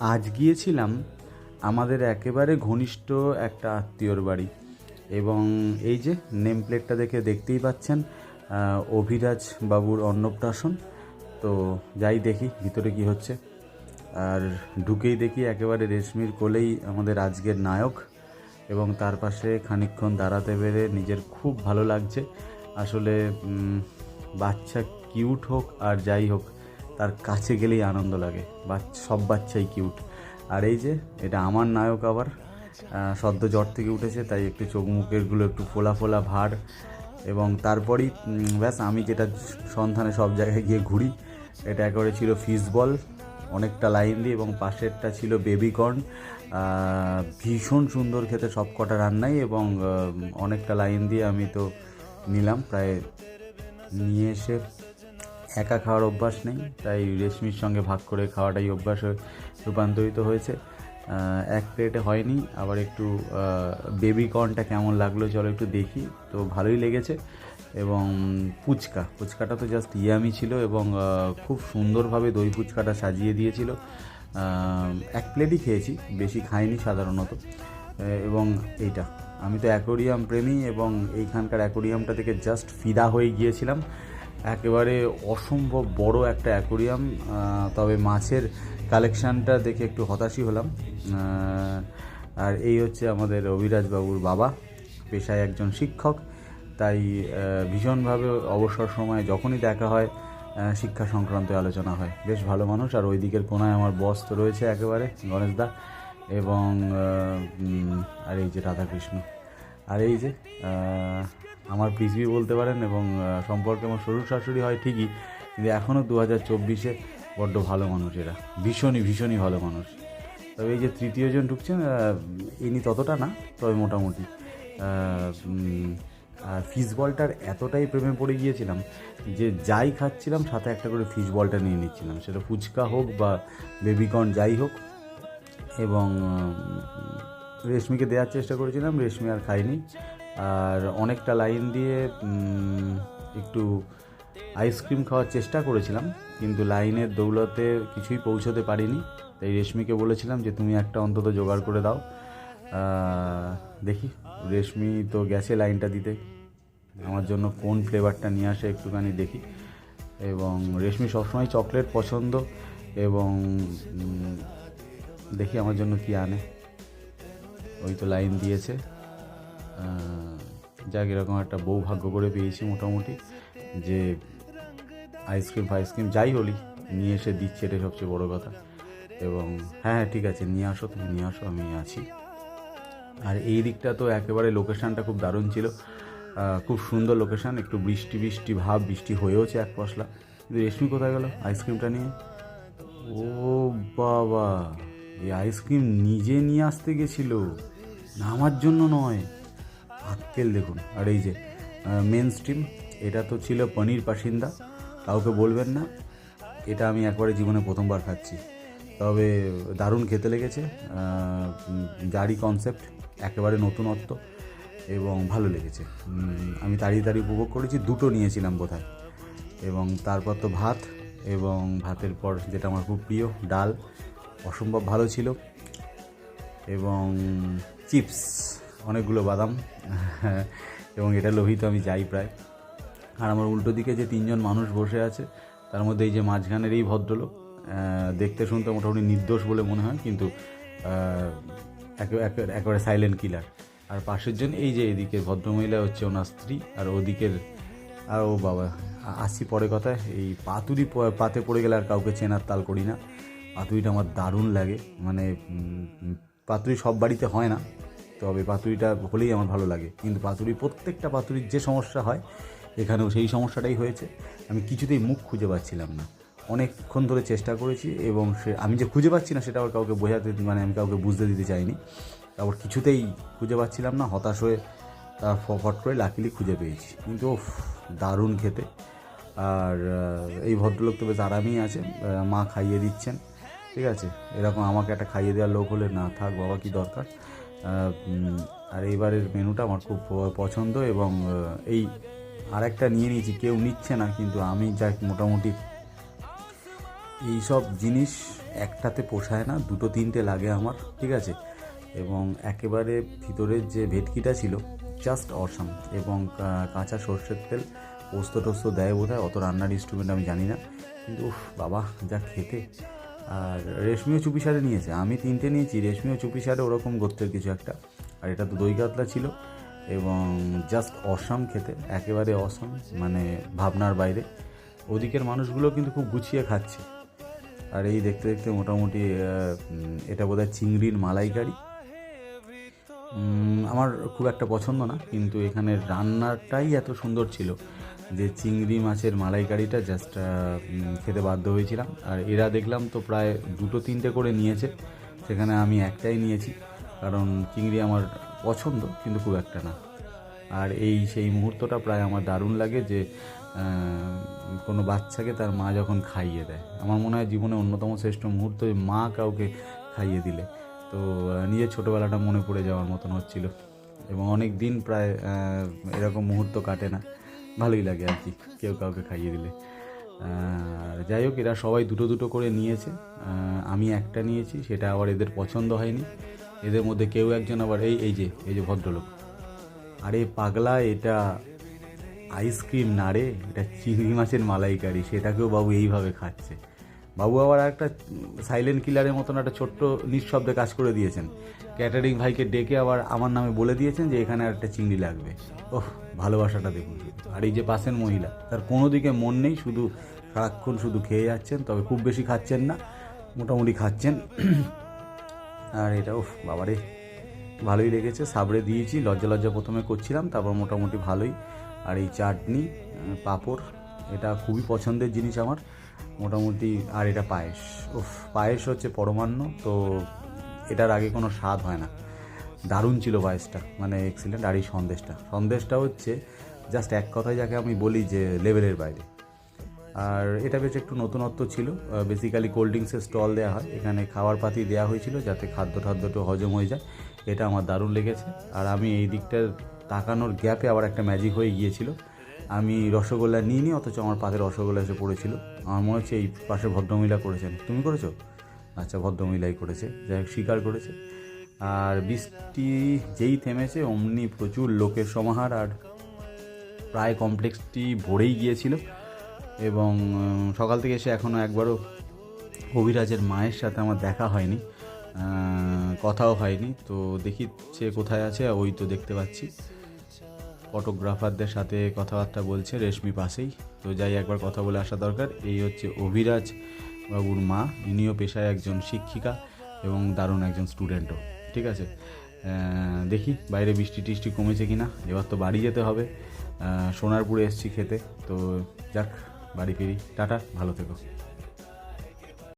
আজ গিয়েছিলাম আমাদের একেবারে ঘনিষ্ঠ একটা আত্মীয়র বাড়ি। এবং এই যে নেম প্লেটটা দেখে দেখতেই পাচ্ছেন অভিরাজ বাবুর অন্নপ্রাশন। তো যাই দেখি ভিতরে কি হচ্ছে। আর ঢুকেই দেখি একেবারে রেশমির কোলেই আমাদের আজকের নায়ক। এবং তার পাশে খানিকক্ষণ দাঁড়াতে পেরে নিজের খুব ভালো লাগছে। আসলে বাচ্চা কিউট হোক আর যাই হোক তার কাছে গেলেই আনন্দ লাগে। বাচ্চা সব বাচ্চাই কিউট আর এই যে, এটা আমার নায়ক আবার সদ্য জ্বর থেকে উঠেছে, তাই একটু চোখ মুখেরগুলো একটু ফোলা ফোলা ভার। এবং তারপরেই ব্যাস, আমি যেটা সন্ধানে সব জায়গায় গিয়ে ঘুরি, এটা একেবারে ছিল ফিস বল অনেকটা লাইন দিয়ে এবং পাশেরটা ছিল বেবিকর্ন ভীষণ সুন্দর খেতে সব কটা রান্নাই এবং অনেকটা লাইন দিয়ে আমি তো নিলাম। প্রায় নিয়ে এসে একা খাওয়ার অভ্যাস নেই, তাই রেশমির সঙ্গে ভাগ করে খাওয়াটাই অভ্যাস রূপান্তরিত হয়েছে। এক প্লেটে হয়নি, আবার একটু বেবি কর্নটা কেমন লাগল চলো একটু দেখি। তো ভালোই লেগেছে, এবং ফুচকা, ফুচকাটা তো জাস্ট ইয়ামি ছিল এবং খুব সুন্দরভাবে দই ফুচকাটা সাজিয়ে দিয়েছিল। এক প্লেটই খেয়েছি, বেশি খাইনি সাধারণত। এবং এইটা, আমি তো অ্যাকোরিয়াম প্রেমী এবং এইখানকার অ্যাকোরিয়ামটা থেকে জাস্ট ফিদা হয়ে গিয়েছিলাম। একেবারে অসম্ভব বড় একটা অ্যাকোরিয়াম তবে মাছের কালেকশানটা দেখে একটু হতাশই হলাম। আর এই হচ্ছে আমাদের অভিরাজ বাবুর বাবা, পেশায় একজন শিক্ষক। তাই ভীষণভাবে অবসর সময়ে যখনই দেখা হয় শিক্ষা সংক্রান্ত আলোচনা হয়। বেশ ভালো মানুষ, আর ওই দিকের কোনায় আমার বস তো রয়েছে একেবারে গণেশদা এবং আর এই যে রাধাকৃষ্ণ। আর এই যে আমার পৃথিবী বলতে পারেন এবং সম্পর্কে আমার শ্বশুর শাশুড়ি হয় ঠিকই, কিন্তু এখনও দু হাজার চব্বিশে বড্ড ভালো মানুষ এরা। ভীষণই ভীষণই ভালো মানুষ। তবে এই যে তৃতীয়জন ঢুকছেন ইনি ততটা না, তবে মোটামুটি। ফিস বলটার এতটাই প্রেমে পড়ে গিয়েছিলাম যে যাই খাচ্ছিলাম, সাথে একটা করে ফিস বলটা নিয়ে নিচ্ছিলাম। সেটা ফুচকা হোক বা বেবিকর্ন যাই হোক, এবং রেশমিকে দেওয়ার চেষ্টা করেছিলাম, রেশমি আর খাইনি। আর অনেকটা লাইন দিয়ে একটু আইসক্রিম খাওয়ার চেষ্টা করেছিলাম, কিন্তু লাইনের দৌলতে কিছুই পৌঁছতে পারিনি। তাই রেশমিকে বলেছিলাম যে, তুমি একটা অন্তত জোগাড় করে দাও। দেখি, রেশমি তো গেছে লাইনটা দিতে। আমার জন্য কোন ফ্লেভারটা নিয়ে আসে একটুখানি দেখি। এবং রেশমি সবসময় চকলেট পছন্দ এবং দেখি আমার জন্য কি আনে। ওই তো লাইন দিয়েছে। যাক, এরকম একটা বউ ভাগ্য করে পেয়েছি মোটামুটি যে আইসক্রিম ফাইসক্রিম যাই হলি নিয়ে এসে দিচ্ছে এটাই সবচেয়ে বড় কথা। এবং হ্যাঁ হ্যাঁ ঠিক আছে, নিয়ে আসো, তুমি নিয়ে আসো, আমি আছি। আর এই দিকটা তো একেবারে লোকেশানটা খুব দারুণ ছিল। খুব সুন্দর লোকেশান একটু বৃষ্টি বৃষ্টি ভাব, বৃষ্টি হয়েওছে এক পশলা। কিন্তু রেশমি কোথায় গেল আইসক্রিমটা নিয়ে? ও বাবা, এই আইসক্রিম নিজে নিয়ে আসতে গেছিল আমার জন্য নয়। আক্কেল দেখুন। আর এই যে মেন স্ট্রিম এটা তো ছিল পনির পাসিন্দা। কাউকে বলবেন না, এটা আমি একবারে জীবনে প্রথমবার খাচ্ছি। তবে দারুণ খেতে লেগেছে জারি কনসেপ্ট একেবারে নতুনত্ব এবং ভালো লেগেছে। আমি তাড়িয়ে তাড়িয়ে উপভোগ করেছি, দুটো নিয়েছিলাম বোধহয়। এবং তারপর তো ভাত, এবং ভাতের পর যেটা আমার খুব প্রিয়, ডাল। অসম্ভব ভালো ছিল। এবং চিপস। অনেকগুলো বাদাম। এবং এটা লোভিত আমি যাই প্রায়। আর আমার উল্টো দিকে যে তিনজন মানুষ বসে আছে, তার মধ্যে এই যে মাঝখানের এই ভদ্রলোক দেখতে শুনতে মোটামুটি নির্দোষ বলে মনে হয়, কিন্তু একে- একে- একেবারে সাইলেন্ট কিলার আর পাশের জন এই যে এদিকে ভদ্রমহিলা হচ্ছে, ওনার স্ত্রী, আর ওদিকের, আর ও বাবা আসছি পরে কথায়, এই পাতুরি পাতে পড়ে গেলে আর কাউকে চেনার তাল করি না। পাতুরিটা আমার দারুণ লাগে মানে পাতুরি সব বাড়িতে হয় না। তবে পাতুরিটা হলেই আমার ভালো লাগে। কিন্তু পাতুরি, প্রত্যেকটা পাতুরির যে সমস্যা হয়, এখানেও সেই সমস্যাটাই হয়েছে। আমি কিছুতেই মুখ খুঁজে পাচ্ছিলাম না। অনেকক্ষণ ধরে চেষ্টা করেছি এবং সে, আমি যে খুঁজে পাচ্ছি না, সেটা আবার কাউকে বোঝাতে মানে আমি কাউকে বুঝতে দিতে চাইনি। তারপর কিছুতেই খুঁজে পাচ্ছিলাম না, হতাশ হয়ে তার ফট করে লাকিলি খুঁজে পেয়েছি। কিন্তু দারুণ খেতে। আর এই ভদ্রলোক তো বেশ আরামেই আছে মা খাইয়ে দিচ্ছেন। ঠিক আছে? এরকম আমাকে একটা খাইয়ে দেওয়ার লোক হলে না থাক, বাবা কি দরকার? আর এইবারের মেনুটা আমার খুব পছন্দ এবং এই আর একটা নিয়ে নিয়েছি। কেউ নিচ্ছে না, কিন্তু আমি যা মোটামুটি এই সব জিনিস একটাতে পোষায় না, দুটো তিনটে লাগে আমার, ঠিক আছে? এবং একেবারে ভিতরের যে ভেটকিটা ছিল জাস্ট অসাম এবং কাঁচা সর্ষের তেল পোস্ত টোস্ত দেয় বোধ হয় অত রান্নার ইনস্ট্রুমেন্ট আমি জানি না। কিন্তু বাবা, যা খেতে। আর রেশমিও চুপি সারে নিয়েছে। আমি তিনটে নিয়েছি, রেশমিও চুপি সারে ওরকম গোত্রের কিছু একটা। আর এটা তো দই কাতলা ছিল এবং জাস্ট অসাম খেতে, একেবারে অসাম মানে ভাবনার বাইরে। ওদিকের মানুষগুলো কিন্তু খুব গুছিয়ে খাচ্ছে। আর এই দেখতে দেখতে মোটামুটি এটা বোধহয় চিংড়ির মালাইকারি। আমার খুব একটা পছন্দ না, কিন্তু এখানে রান্নাটাই এত সুন্দর ছিল। যে চিংড়ি মাছের মালাইকারিটা জাস্ট খেতে বাধ্য হয়েছিলাম। আর এরা দেখলাম তো প্রায় দুটো তিনটে করে নিয়েছে। সেখানে আমি একটাই নিয়েছি, কারণ চিংড়ি আমার পছন্দ, কিন্তু খুব একটা না। আর এই সেই মুহূর্তটা প্রায় আমার দারুণ লাগে যে কোনো বাচ্চাকে তার মা যখন খাইয়ে দেয়। আমার মনে হয় জীবনে অন্যতম শ্রেষ্ঠ মুহূর্ত মা কাউকে খাইয়ে দিলে। তো নিজের ছোটোবেলাটা মনে পড়ে যাওয়ার মতন হচ্ছিল। এবং অনেক দিন প্রায় এরকম মুহূর্ত কাটে না। ভালোই লাগে আর কি, কেউ কাউকে খাইয়ে দিলে। যাই হোক, এরা সবাই দুটো দুটো করে নিয়েছে। আমি একটা নিয়েছি, সেটা আবার এদের পছন্দ হয়নি। এদের মধ্যে কেউ একজন আবার, এই এই যে এই যে ভদ্রলোক। আরে পাগলা, এটা আইসক্রিম না রে, এটা চিংড়ি মাছের মালাইকারি, সেটাকেও বাবু এইভাবে খাচ্ছে। বাবু আবার একটা সাইলেন্ট কিলারের মতন একটা ছোট্ট নিঃশব্দে কাজ করে দিয়েছেন। ক্যাটারিং ভাইকে ডেকে আবার আমার নামে বলে দিয়েছেন যে এখানে একটা চিংড়ি লাগবে। ওহ, ভালোবাসাটা দেখুন। আর এই যে পাশের মহিলা, তার কোনো দিকে মন নেই, শুধু সারাক্ষণ শুধু খেয়ে যাচ্ছেন, তবে খুব বেশি খাচ্ছেন না, মোটামুটি খাচ্ছেন। আর এটা ওফ বাবারে, ভালোই লেগেছে, সাবড়ে দিয়েছি, লজ্জা লজ্জা প্রথমে করছিলাম, তারপর মোটামুটি ভালোই। আর এই চাটনি পাঁপড়, এটা খুবই পছন্দের জিনিস আমার। মোটামুটি, আর এটা পায়েস। উফ, পায়েস হচ্ছে পরমান্ন, তো এটার আগে কোনো স্বাদ হয় না। দারুণ ছিল পায়েসটা মানে এক্সিলেন্ট আর এই সন্দেশটা। সন্দেশটা হচ্ছে জাস্ট এক কথায় যাকে আমি বলি যে, লেভেলের বাইরে। আর এটা বেশ একটু নতুনত্ব ছিল। বেসিক্যালি কোল্ড ড্রিঙ্কসের স্টল দেওয়া হয়। এখানে খাবার পাতি দেওয়া হয়েছিল যাতে খাদ্য টাদ্য একটু হজম হয়ে যায়। এটা আমার দারুণ লেগেছে। আর আমি এই দিকটা তাকানোর গ্যাপে আবার একটা ম্যাজিক হয়ে গিয়েছিল। আমি রসগোল্লা নিয়ে নিই অথচ আমার পাতে রসগোল্লা এসে পড়েছিল। আমার মনে হচ্ছে এই পাশে ভদ্রমহিলা করেছেন। তুমি করেছ? আচ্ছা ভদ্রমহিলাই করেছে। যাই হোক, স্বীকার করেছে। আর বৃষ্টি যেই থেমেছে, অমনি প্রচুর লোকের সমাহার, আর প্রায় কমপ্লেক্সটি ভরেই গিয়েছিল। এবং সকাল থেকে এসে এখনও একবারও কবিরাজের মায়ের সাথে আমার দেখা হয়নি। কথাও হয়নি। তো দেখি সে কোথায় আছে, ওই তো দেখতে পাচ্ছি। ফটোগ্রাফারদের সাথে কথাবার্তা বলছে রেশমি পাশেই। তো যাই, একবার কথা বলে আসা দরকার। এই হচ্ছে অভিরাজ বাবুর মা। ইনিও পেশায় একজন শিক্ষিকা এবং দারুণ একজন স্টুডেন্টও। ঠিক আছে? দেখি বাইরে বৃষ্টি টিষ্টি কমেছে কি না এবার তো বাড়ি যেতে হবে। সোনারপুরে এসছি খেতে। তো যাক, বাড়ি ফিরি। টাটা, ভালো থেকো।